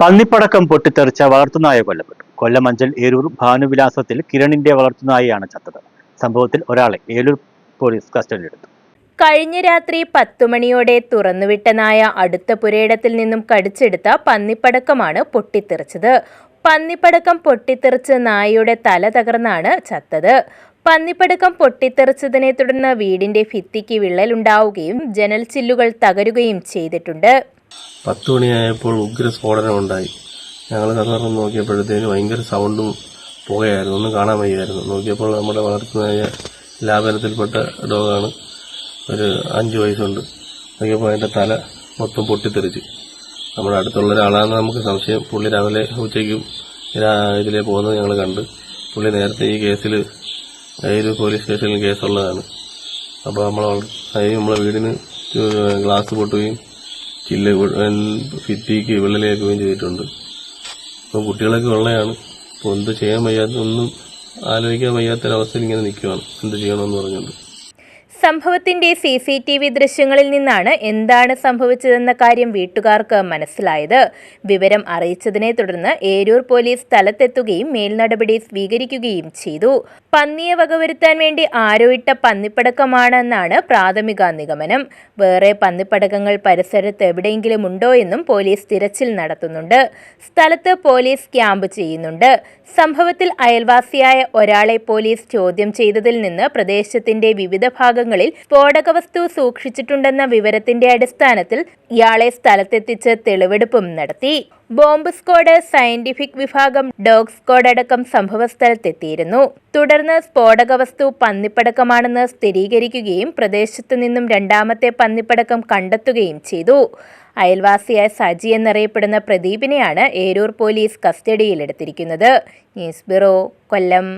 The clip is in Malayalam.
പന്നിപ്പടക്കം പൊട്ടിത്തെറിച്ച വളർത്തുനായ കൊല്ലപ്പെട്ടു. കൊല്ലം അഞ്ചൽ ഏരൂർ ഭാനുവിലാസത്തിൽ കിരണിന്റെ വളർത്തുനായയാണ് ചത്തത്. സംഭവത്തിൽ ഒരാളെ ഏലൂർ പോലീസ് കസ്റ്റഡിയിലെടുത്തു. കഴിഞ്ഞ രാത്രി പത്തുമണിയോടെ തുറന്നുവിട്ട നായ അടുത്ത പുരയിടത്തിൽ നിന്നും കടിച്ചെടുത്ത പന്നിപ്പടക്കമാണ് പൊട്ടിത്തെറിച്ചത്. പന്നിപ്പടക്കം പൊട്ടിത്തെറിച്ച് നായയുടെ തല തകർന്നാണ് ചത്തത്. പന്നിപ്പടക്കം പൊട്ടിത്തെറിച്ചതിനെ തുടർന്ന് വീടിന്റെ ഭിത്തിക്ക് വിള്ളലുണ്ടാവുകയും ജനൽ ചില്ലുകൾ തകരുകയും ചെയ്തിട്ടുണ്ട്. പത്ത് മണിയായപ്പോൾ ഉഗ്ര സ്ഫോടനമുണ്ടായി ഞങ്ങൾ കഥ തുറന്ന് നോക്കിയപ്പോഴത്തേന് ഭയങ്കര സൗണ്ടും പുകയായിരുന്നു. ഒന്നും കാണാൻ വയ്യായിരുന്നു. നോക്കിയപ്പോൾ നമ്മുടെ വളർത്തുന്നതായ ലാഭനത്തിൽപ്പെട്ട ഡോഗാണ്. ഒരു അഞ്ച് വയസ്സുണ്ട്. നോക്കിയപ്പോൾ അതിന്റെ തല മൊത്തം പൊട്ടിത്തെറിച്ച്. നമ്മുടെ അടുത്തുള്ള ഒരാളാണെന്ന് നമുക്ക് സംശയം. പുള്ളി രാവിലെ ഉച്ചയ്ക്കും ഇതിലെ പോകുന്നത് ഞങ്ങൾ കണ്ട്. പുള്ളി നേരത്തെ ഈ കേസിൽ ഏത് പോലീസ് സ്റ്റേഷനിൽ കേസുള്ളതാണ്. അപ്പോൾ നമ്മൾ അതിന് നമ്മളെ വീടിന് ഗ്ലാസ് പൊട്ടുകയും ചില്ല് ഫിറ്റിക്ക് വിള്ളലേക്കുകയും ചെയ്തിട്ടുണ്ട്. അപ്പോൾ കുട്ടികളൊക്കെ ഉള്ളതാണ്. അപ്പോൾ എന്ത് ചെയ്യാൻ വയ്യാത്ത ഒന്നും ആലോചിക്കാൻ വയ്യാത്തൊരവസ്ഥയിൽ ഇങ്ങനെ നിൽക്കുകയാണ് എന്ത് ചെയ്യണമെന്ന് പറഞ്ഞുകൊണ്ട്. സംഭവത്തിന്റെ സി സി ടി വി ദൃശ്യങ്ങളിൽ നിന്നാണ് എന്താണ് സംഭവിച്ചതെന്ന കാര്യം വീട്ടുകാർക്ക് മനസ്സിലായത്. വിവരം അറിയിച്ചതിനെ തുടർന്ന് ഏരൂർ പോലീസ് സ്ഥലത്തെത്തുകയും മേൽനടപടി സ്വീകരിക്കുകയും ചെയ്തു. പന്നിയെ വകവരുത്താൻ വേണ്ടി ആരോ ഇട്ട പന്നിപ്പടക്കമാണെന്നാണ് പ്രാഥമിക നിഗമനം. വേറെ പന്നിപ്പടക്കങ്ങൾ പരിസരത്ത് എവിടെയെങ്കിലും ഉണ്ടോ എന്നും പോലീസ് തിരച്ചിൽ നടത്തുന്നുണ്ട്. സ്ഥലത്ത് പോലീസ് ക്യാമ്പ് ചെയ്യുന്നുണ്ട്. സംഭവത്തിൽ അയൽവാസിയായ ഒരാളെ പോലീസ് ചോദ്യം ചെയ്തതിൽ നിന്ന് പ്രദേശത്തിന്റെ വിവിധ ഭാഗങ്ങളിൽ സ്ഫോടക വസ്തു സൂക്ഷിച്ചിട്ടുണ്ടെന്ന വിവരത്തിന്റെ അടിസ്ഥാനത്തിൽ ഇയാളെ സ്ഥലത്തെത്തിച്ച് തെളിവെടുപ്പും നടത്തി. ബോംബ് സ്ക്വാഡ് സയന്റിഫിക് വിഭാഗം ഡോഗ് സ്ക്വാഡ് അടക്കം സംഭവസ്ഥലത്തെത്തിയിരുന്നു. തുടർന്ന് സ്ഫോടക വസ്തു പന്നിപ്പടക്കമാണെന്ന് സ്ഥിരീകരിക്കുകയും പ്രദേശത്തു നിന്നും രണ്ടാമത്തെ പന്നിപ്പടക്കം കണ്ടെത്തുകയും ചെയ്തു. അയൽവാസിയായ സജി എന്നറിയപ്പെടുന്ന പ്രദീപിനെയാണ് Eroor police കസ്റ്റഡിയിലെടുത്തിരിക്കുന്നത്. News bureau Kollam.